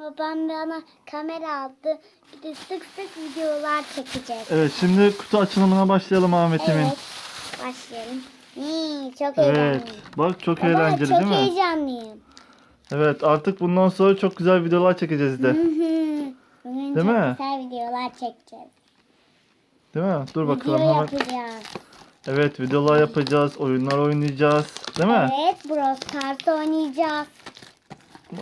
Babam bana kamera aldı. Bir de sık sık videolar çekeceğiz. Evet şimdi kutu açılımına başlayalım Ahmet'imin. Evet. Başlayalım. Hmm, çok Evet. heyecanlıyım. Bak çok Baba, eğlenceli çok değil mi? heyecanlıyım. Evet artık bundan sonra çok güzel videolar çekeceğiz de. Hı hı. Bugün Değil çok mi? güzel videolar çekeceğiz. Değil mi? Dur bakalım Video hemen. yapacağız. Evet videolar yapacağız, oyunlar oynayacağız. Değil mi? Evet, Brawl Stars oynayacağız.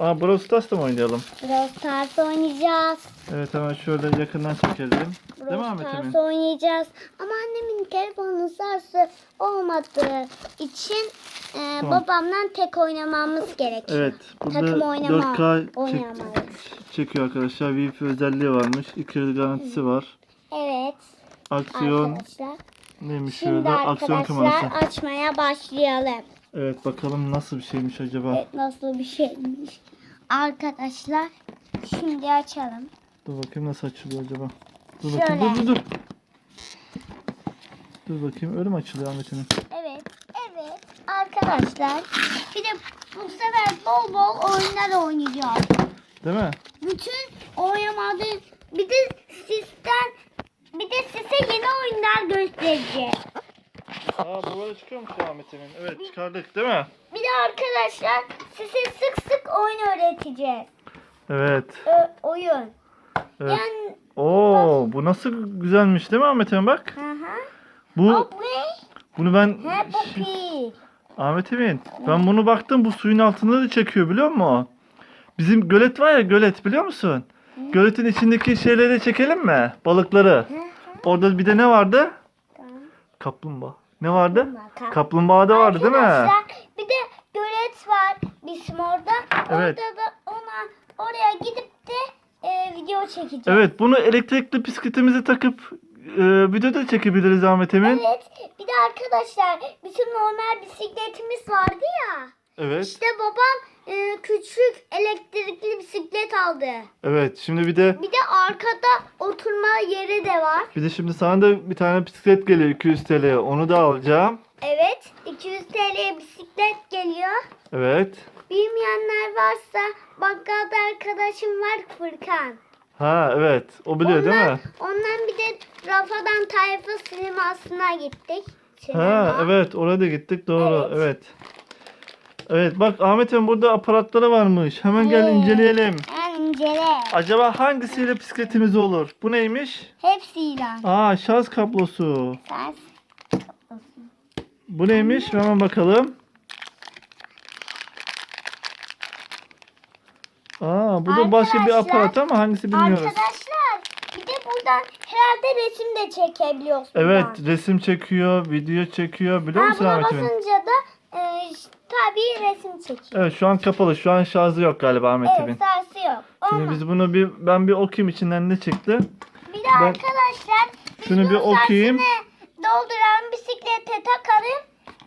Aa Brawl Stars da mı oynayalım? Brawl Stars oynayacağız. Evet hemen şöyle yakından çekelim. Değil mi Brawl? Stars oynayacağız. Ama annemin telefonun sarsı olmadığı için e, Tamam. babamdan tek oynamamız gerekiyor. Evet burada Takım oynama 4K çek- oynamalıyız. çekiyor arkadaşlar. Wi-Fi özelliği varmış. 2 yıl garantisi var. Evet Aksiyon arkadaşlar. Neymiş Şimdi şurada? Aksiyon arkadaşlar kamerası. açmaya başlayalım. Evet bakalım nasıl bir şeymiş acaba. Evet, nasıl bir şeymiş. Arkadaşlar şimdi açalım. Dur bakayım nasıl açılıyor acaba. Dur Şöyle. bakayım dur dur dur. Dur bakayım öyle mi açılıyor Ahmet'imin? Evet, evet arkadaşlar. Bir de bu sefer bol bol oyunlar oynayacağız. Değil mi? Bütün oynamadı. Bir de sizden bir de size yeni göstereceğiz. Aa bu böyle çıkıyormuş ya Ahmet'imin. Evet çıkardık değil mi? Bir de arkadaşlar size sık sık oyun öğreteceğiz. Evet. Ö- oyun. evet. Yani Oo bu nasıl güzelmiş değil mi Ahmet'imin bak. hı hı. Bu bu ne? bunu ben He bu pil. Ahmet'imin ben bunu baktım bu suyun altında da çekiyor biliyor musun? Bizim gölet var ya gölet biliyor musun? Göletin içindeki şeyleri çekelim mi? Balıkları. Orada bir de ne vardı? Kaplumbağa. Ne vardı? Kaplumbağa. Kaplumbağa da vardı değil mi? Arkadaşlar bir de gölet var bizim orada. Evet. Orada da ona oraya gidip de e, video çekeceğiz. Evet bunu elektrikli bisikletimize takıp e, video da çekebiliriz Ahmet Emin. Evet. Bir de arkadaşlar bizim normal bisikletimiz vardı ya. Evet. İşte babam e, küçük elektrikli bisiklet aldı. Evet şimdi bir de Bir de arkada oturma yeri de var. bir de şimdi sana da bir tane bisiklet geliyor 200 TL'ye. Onu da alacağım. Evet. 200 TL bisiklet geliyor. Evet. Bilmeyenler varsa bakkalda arkadaşım var Furkan. Ha evet. O biliyor değil mi? Ondan bir de Rafadan Tayfa sinemasına gittik. Sinema. Ha evet oraya da gittik doğru. Evet. Evet. Evet bak Ahmet Emin burada aparatları varmış. Hemen gel Evet. inceleyelim. En incele. Acaba hangisiyle bisikletimiz olur? Bu neymiş? Hepsiyle. Aa şarj kablosu. Sen Bu neymiş? Hemen bakalım. Aa bu da başka bir aparat ama hangisi bilmiyoruz. Arkadaşlar bir de buradan herhalde resim de çekebiliyoruz. Evet buradan. resim çekiyor, video çekiyor biliyor musun buna Ahmet Emin? basınca da tabii resim çekiyor. Evet şu an kapalı. Şu an şarjı yok galiba Ahmet Emin. Evet sarsı yok. Şimdi biz bunu bir ben bir okuyayım içinden ne çıktı. bir de ben- arkadaşlar biz şunu bir bunun okuyayım. sarsını dolduralım bisiklete takalım.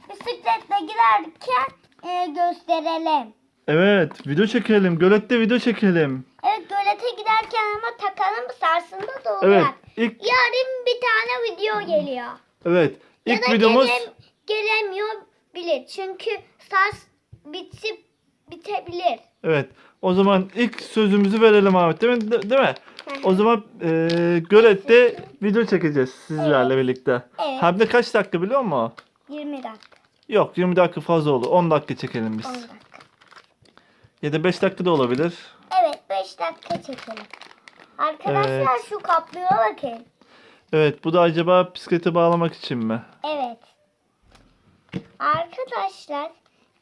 Bisikletle giderken e, gösterelim. Evet video çekelim. Gölette video çekelim. Evet gölete giderken ama takalım sarsını da. Evet ilk Yarın bir tane video geliyor. evet Ya ilk da videomuz gelem- gelemiyor bilir. Çünkü sars bitip bitebilir. evet. O zaman ilk sözümüzü verelim Ahmet değil mi? De- değil mi? O zaman eee gölette video çekeceğiz sizlerle birlikte. Evet. Hem de kaç dakika biliyor musun? 20 dakika, Yok 20 dakika fazla olur. 10 dakika çekelim 10 biz. dakika. Ya da 5 dakika da olabilir. Evet 5 dakika çekelim. Arkadaşlar şu kaplıya bakın. Evet bu da acaba bisiklete bağlamak için mi? Evet. Arkadaşlar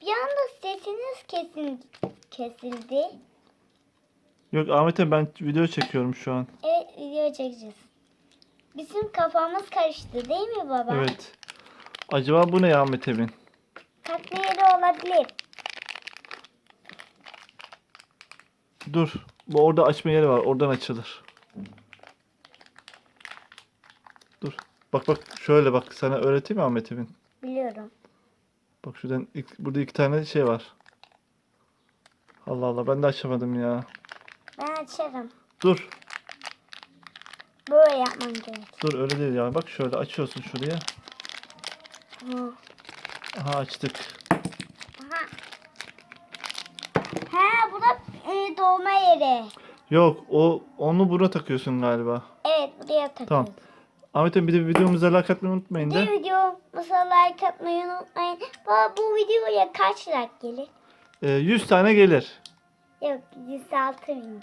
bir anda sesiniz kesin kesildi. Yok Ahmet'e ben video çekiyorum şu an. Evet video çekeceğiz. Bizim kafamız karıştı değil mi baba? Evet. Acaba bu ne ya Ahmet Emin? Takma yeri olabilir. Dur. Bu orada açma yeri var. Oradan açılır. Dur. Bak bak şöyle bak sana öğreteyim mi Ahmet Emin? Biliyorum. Bak şuradan ilk, burada iki tane şey var. Allah Allah ben de açamadım ya. Ben açarım. Dur. Böyle yapmam gerek. Dur öyle değil ya. Bak şöyle açıyorsun şuraya. Hı. Aha açtık. Aha. He bu da e, doğma yeri. Yok o onu buna takıyorsun galiba. Evet buraya takıyoruz. Tamam. Ahmet'im bir de videomuza like atmayı unutmayın Bir de. de videomuza like atmayı unutmayın. Baba bu videoya kaç like gelir? Ee, 100 tane gelir. Yok 106 bin gelir.